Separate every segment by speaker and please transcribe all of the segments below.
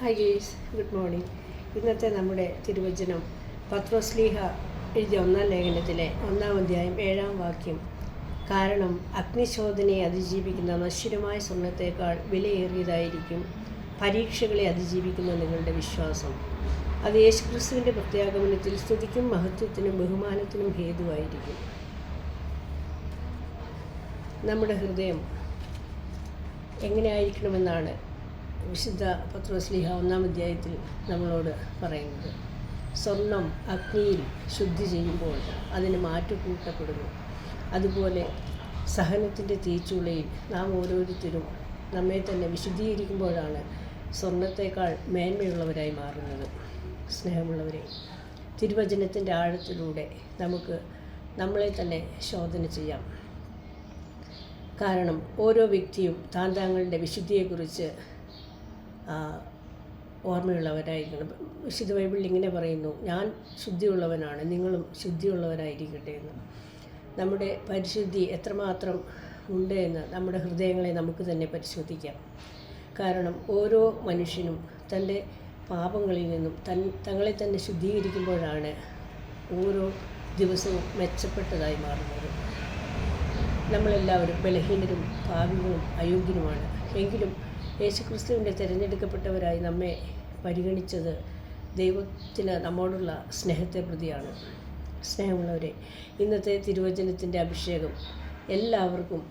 Speaker 1: Hi guys good morning ഇന്നത്തെ നമ്മുടെ തിരുവചനം പത്രോസ്ലീഹ എഴുതിയ ഒന്നാം ലേഖനത്തിലെ ഒന്നാം അധ്യായം ഏഴാം വാക്യം. കാരണം അഗ്നിശോധനയെ അതിജീവിക്കുന്ന നശ്വരമായ സ്വർണത്തേക്കാൾ വിലയേറിയതായിരിക്കും പരീക്ഷകളെ അതിജീവിക്കുന്ന നിങ്ങളുടെ വിശ്വാസം. അത് യേശുക്രിസ്തുവിന്റെ പ്രത്യാഗമനത്തിൽ സ്തുതിക്കും മഹത്വത്തിനും ബഹുമാനത്തിനും ഹേതുവായിരിക്കും. നമ്മുടെ ഹൃദയം എങ്ങനെയായിരിക്കണമെന്നാണ് വിശുദ്ധ പത്രോസ്ലിഹ ഒന്നാം അധ്യായത്തിൽ നമ്മളോട് പറയുന്നത് സ്വർണം അഗ്നിയിൽ ശുദ്ധി ചെയ്യുമ്പോൾ അതിന് മാറ്റുകൂട്ടപ്പെടുന്നു. അതുപോലെ സഹനത്തിന്റെ തീച്ചുളയിൽ നാം ഓരോരുത്തരും നമ്മെ തന്നെ വിശുദ്ധീകരിക്കുമ്പോഴാണ് സ്വർണത്തേക്കാൾ മേന്മയുള്ളവരായി മാറുന്നത്. സ്നേഹമുള്ളവരെ തിരുവചനത്തിന്റെ ആഴത്തിലൂടെ നമുക്ക് നമ്മളെ തന്നെ ശോധന ചെയ്യാം. കാരണം ഓരോ വ്യക്തിയും താന്താങ്ങളുടെ വിശുദ്ധിയെക്കുറിച്ച് ഓർമ്മയുള്ളവരായിരിക്കണം. വിശുദ്ധ ബൈബിളിൽ ഇങ്ങനെ പറയുന്നു ഞാൻ ശുദ്ധിയുള്ളവനാണ് നിങ്ങളും ശുദ്ധിയുള്ളവരായിരിക്കട്ടെ എന്ന്. നമ്മുടെ പരിശുദ്ധി എത്രമാത്രം ഉണ്ട് എന്ന് നമ്മുടെ ഹൃദയങ്ങളെ നമുക്ക് തന്നെ പരിശോധിക്കാം. കാരണം ഓരോ മനുഷ്യനും തന്റെ പാപങ്ങളിൽ നിന്നും തൻ തങ്ങളെ തന്നെ ശുദ്ധീകരിക്കുമ്പോഴാണ് ഓരോ ദിവസവും മെച്ചപ്പെട്ടതായി മാറുന്നത്. നമ്മളെല്ലാവരും ബലഹീനരും പാപികളും അയോഗ്യനുമാണ് എങ്കിലും യേശുക്രിസ്തുവിന്റെ തിരഞ്ഞെടുക്കപ്പെട്ടവരായി നമ്മെ പരിഗണിച്ചത് ദൈവത്തിന് നമ്മോടുള്ള സ്നേഹത്തെ പ്രതിയാണ്. സ്നേഹമുള്ളവരെ ഇന്നത്തെ തിരുവചനത്തിന്റെ അഭിഷേകം എല്ലാവർക്കും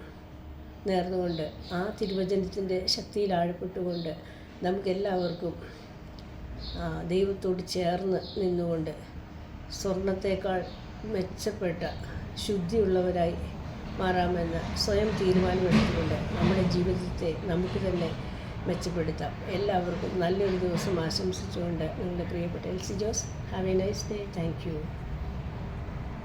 Speaker 1: നേർന്നുകൊണ്ട് ആ തിരുവചനത്തിന്റെ ശക്തിയിൽ ആഴപ്പെട്ടുകൊണ്ട് നമുക്കെല്ലാവർക്കും ദൈവത്തോട് ചേർന്ന് നിന്നുകൊണ്ട് സ്വർണത്തേക്കാൾ മെച്ചപ്പെട്ട ശുദ്ധിയുള്ളവരായി മാറാമെന്ന് സ്വയം തീരുമാനമെടുത്തുകൊണ്ട് നമ്മുടെ ജീവിതത്തെ നമുക്ക് തന്നെ മെച്ചപ്പെടുത്താം. എല്ലാവർക്കും നല്ലൊരു ദിവസം ആശംസിച്ചുകൊണ്ട് നിങ്ങളുടെ പ്രിയപ്പെട്ട L C Jose have a nice day thank you